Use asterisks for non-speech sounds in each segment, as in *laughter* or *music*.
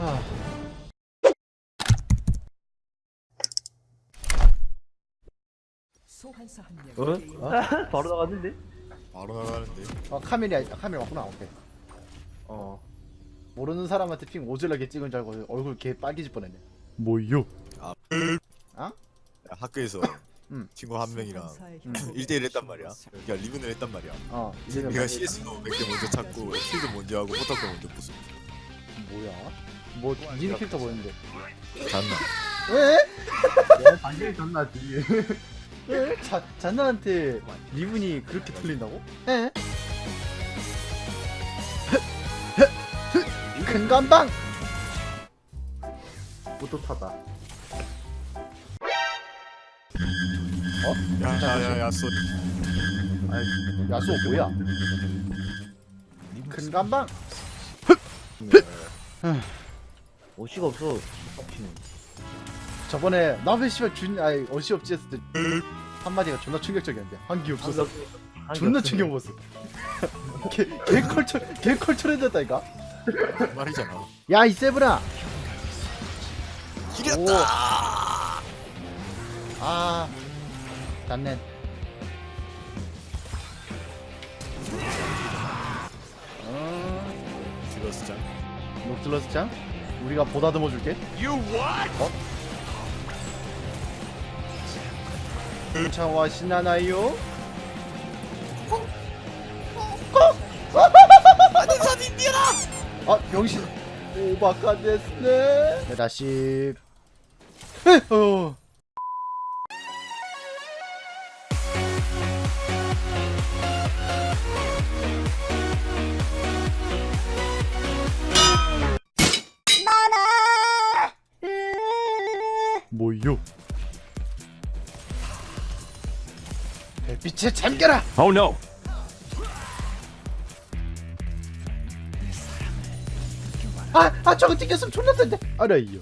아. 어? 아, *laughs* 바로 나갔는데? 바로 나가는데 어 카멜이 아 카멜 맞구나 오케이 어. 모르는 사람한테 핑 오질라게 찍은 줄 알고 얼굴 개 빨개질 뻔했네 뭐요? 야, 어? 학교에서 *laughs* 음. 친구 한 명이랑. 행복을 1대1 *laughs* 했단 말이야 위해서. 그러니까 리븐을 했단 말이야 어 내가 뭐- CS도 100개 먼저 찾고 킬도 먼저 하고 포탑도 먼저 부수고 뭐야? 뭐 니네 캐릭터 보였는데 잤나? 왜? 반전이 졌나지. 왜? 자, 잔나한테 리븐이 그렇게 틀린다고? 에? 큰 감방! 뿌듯하다. 야야야 야 쏘 아이, 야수 뭐야? 큰 감방! 어시가 없어. 빡치네. 저번에 나왜 씨발 준 아이 어시 없지 했을 때 한마디가 존나 충격적이었는데 한기 없어서. 존나 충격 먹었어. 개, 개 컬처 개 컬처레드였다니까? 말이잖아. 야 이 세브라! 이겼다! 아 단넨 어, 죽었어 짱 녹슬러스 짱 우리가 보다듬어 줄게. 어? 차와 신나나요? 아 병신. 오바카 데스네. 네 다시. 어. 뭐요? 별빛에 잠겨라! Oh no! 아! 아 저거 튕겼으면 존나 센데! 알아요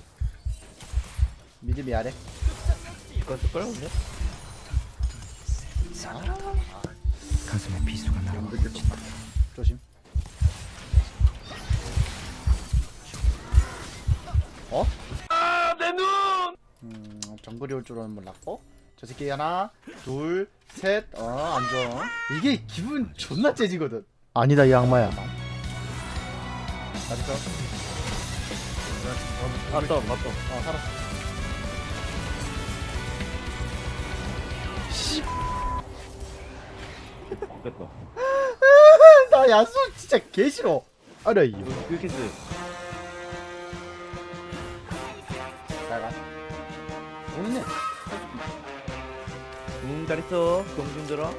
믿음이 아래 이거 색깔 없네? 가슴에 비수가 날아. 조심 어? 음 정글이 올 줄은 몰랐고. 저 새끼 하나 둘 셋 어 안좋아. 이게 기분 존나 째지거든. 아니다 이 악마야. 어딨어? 맞다, 맞다. 어 살았어. 씨, 좋겠다. *laughs* 나 야수 진짜 개 싫어. 알아요 뷰키스. 잘가 오네 응, 잘했어. 경준들아.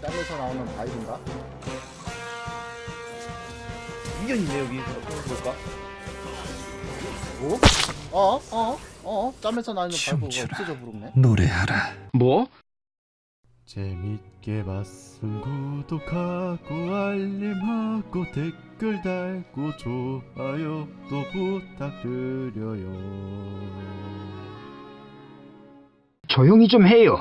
딴데서 나오는 바이브인가? 인견이네, 여기. 어떤 볼까? 뭐? 어? 어? 어? 짬에서 나오는 바이브가 춤추라. 없어져 부르네 노래하라. 뭐? 재밌게 봤음 구독하고 알림하고 댓글 달고 좋아요도 부탁드려요 조용히 좀 해요.